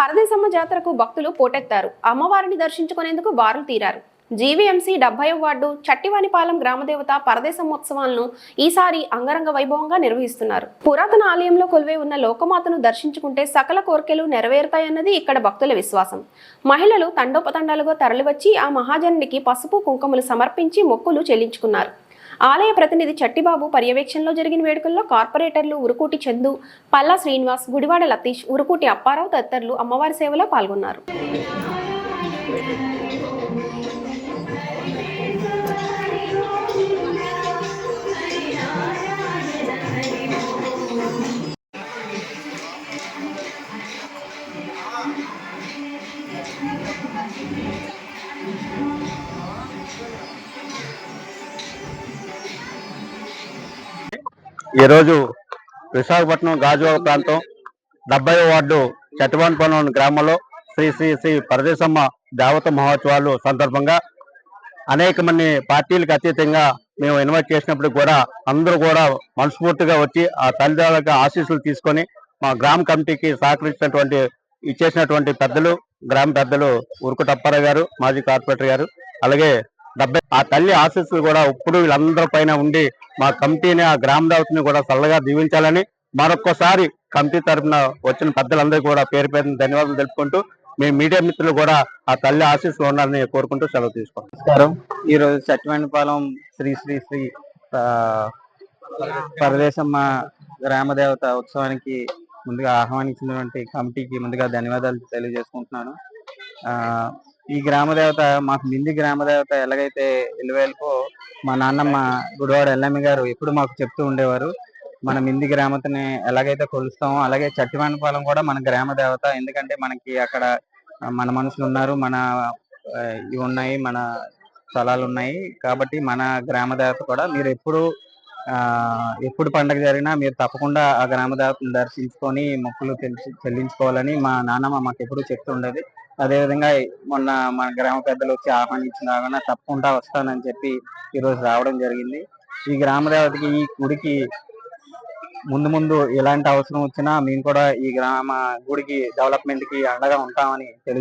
పరదేశమ్మ జాతరకు భక్తులు పోటెత్తారు. అమ్మవారిని దర్శించుకునేందుకు బారులు తీరారు. జీవీఎంసీ డెబ్బై వార్డు చట్టివానిపాలెం గ్రామదేవత పరదేశమోత్సవాలను ఈసారి అంగరంగ వైభవంగా నిర్వహిస్తున్నారు. పురాతన ఆలయంలో కొలువై ఉన్న లోకమాతను దర్శించుకుంటే సకల కోరికలు నెరవేరుతాయన్నది ఇక్కడ భక్తుల విశ్వాసం. మహిళలు తండోపతండాలుగా తరలివచ్చి ఆ మహాజనుడికి పసుపు కుంకుమలు సమర్పించి మొక్కులు చెల్లించుకున్నారు. ఆలయ ప్రతినిధి చట్టిబాబు పర్యవేక్షణలో జరిగిన వేడుకల్లో కార్పొరేటర్లు ఉరుకూటి చందు పల్లా శ్రీనివాస్ గుడివాడ లతీష్ ఉరుకూటి అప్పారావు తదితరులు అమ్మవారి సేవలో పాల్గొన్నారు. ఈరోజు విశాఖపట్నం గాజువాక ప్రాంతం డెబ్బై వార్డు చట్టవానిపాలెం గ్రామంలో శ్రీ శ్రీ శ్రీ పరదేశమ్మ దేవత మహోత్సవాలు సందర్భంగా అనేక మంది పార్టీలకు అతీతంగా మేము ఇన్వైట్ చేసినప్పుడు కూడా అందరూ కూడా మనస్ఫూర్తిగా వచ్చి ఆ తల్లిదండ్రులకు ఆశీస్సులు తీసుకొని మా గ్రామ కమిటీకి సహకరించినటువంటి ఇచ్చేసినటువంటి పెద్దలు గ్రామ పెద్దలు ఉరుకుటప్పారావు గారు మాజీ కార్పొరేటర్ గారు అలాగే డెబ్బై ఆ తల్లి ఆశీస్సులు కూడా ఇప్పుడు వీళ్ళందరి పైన ఉండి మా కమిటీని ఆ గ్రామ దేవతని కూడా చల్లగా దీవించాలని మరొక్కసారి కమిటీ తరఫున వచ్చిన పెద్దలందరికీ కూడా పేరు పేరున ధన్యవాదాలు తెలుపుకుంటూ మీ మీడియా మిత్రులు కూడా ఆ తల్లి ఆశీస్సులు ఉండాలని కోరుకుంటూ సెలవు తీసుకుంటాం నమస్కారం. ఈ రోజు సత్యవానిపాలెం శ్రీ శ్రీ శ్రీ ఆ, పరదేశమ్మ గ్రామదేవత ఉత్సవానికి ముందుగా ఆహ్వానించినటువంటి కమిటీకి ముందుగా ధన్యవాదాలు తెలియజేసుకుంటున్నాను. ఆ ఈ గ్రామదేవత మాకు మింది గ్రామదేవత ఎలాగైతే ఇలువేలుకో మా నాన్నమ్మ గుడివాడ ఎల్లమ్మ గారు ఎప్పుడు మాకు చెప్తూ ఉండేవారు మన మింది గ్రామతని ఎలాగైతే కొలుస్తామో అలాగే చట్టివానిపాలెం కూడా మన గ్రామ దేవత ఎందుకంటే మనకి అక్కడ మన మనుషులు ఉన్నారు మన ఇవి ఉన్నాయి మన స్థలాలు ఉన్నాయి. కాబట్టి మన గ్రామ దేవత కూడా మీరు ఎప్పుడు ఆ ఎప్పుడు పండగ జరిగినా మీరు తప్పకుండా ఆ గ్రామ దేవతను దర్శించుకొని మొక్కులు చెల్లించుకోవాలని మా నాన్నమ్మ మాకు ఎప్పుడు చెప్తుండేది అదేవిధంగా మొన్న మన గ్రామ పెద్దలు వచ్చి ఆహ్వానించిన రాగానే తప్పకుండా వస్తానని చెప్పి ఈ రోజు రావడం జరిగింది. ఈ గ్రామదేవతకి ఈ గుడికి ముందు ముందు ఎలాంటి అవసరం వచ్చినా మేము కూడా ఈ గ్రామ గుడికి డెవలప్మెంట్కి అండగా ఉంటామని